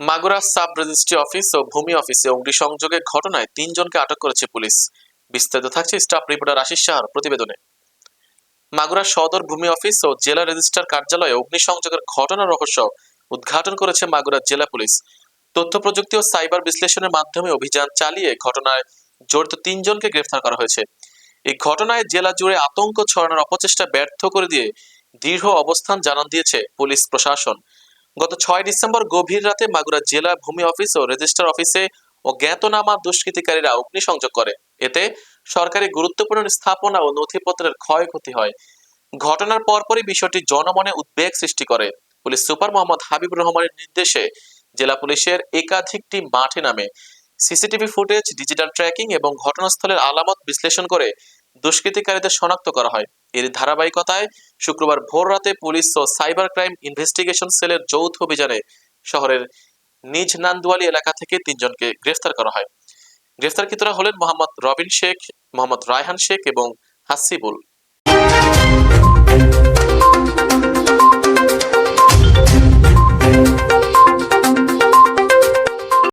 Magura sub registry office ও ভূমি অফিসে অগ্নিসংযোগের ঘটনায় তিনজনকে আটক করেছে পুলিশ। বিস্তারিত থাকছে স্টাফ রিপোর্টার আশিস সাহার প্রতিবেদনে। মাগুরা সদর ভূমি অফিস ও জেলা রেজিস্ট্রার কার্যালয়ে অগ্নিসংযোগের ঘটনার রহস্য উদ্ঘাটন করেছে মাগুরা জেলা পুলিশ। তথ্য প্রযুক্তি ও সাইবার বিশ্লেষণের মাধ্যমে অভিযান চালিয়ে ঘটনায় জড়িত তিনজনকে গ্রেফতার করা হয়েছে। এই ঘটনায় জেলা জুড়ে আতঙ্ক ছড়ানোর অপচেষ্টা ব্যর্থ করে দিয়ে দৃঢ় অবস্থান জানান দিয়েছে পুলিশ প্রশাসন। গত ছয় ডিসেম্বর গভীর রাতে মাগুরা জেলা ভূমি অফিস ও রেজিস্ট্রার অফিসে অজ্ঞাতনামা দুষ্কৃতিকারীরা অগ্নিসংযোগ করে। এতে সরকারি গুরুত্বপূর্ণ স্থাপনা ও নথিপত্রের ক্ষয়ক্ষতি হয়। ঘটনার পরপরই বিষয়টি জনমনে উদ্বেগ সৃষ্টি করে। পুলিশ সুপার মোহাম্মদ হাবিবুর রহমানের নির্দেশে জেলা পুলিশের একাধিক টিম মাঠে নামে। সিসিটিভি ফুটেজ, ডিজিটাল ট্র্যাকিং এবং ঘটনাস্থলের আলামত বিশ্লেষণ করে দুষ্কৃতিকারীদের শনাক্ত করা হয়। এর ধারাবাহিকতায় শুক্রবার ভোর রাতে পুলিশ ও সাইবার ক্রাইম ইনভেস্টিগেশন সেলের যৌথ অভিযানে শহরের নিজ নান্দুয়ালি এলাকা থেকে তিনজনকে গ্রেফতার করা হয়। গ্রেফতারকৃতরা হলেন মোহাম্মদ রবিন শেখ, মোহাম্মদ রায়হান শেখ এবং হাসিবুল।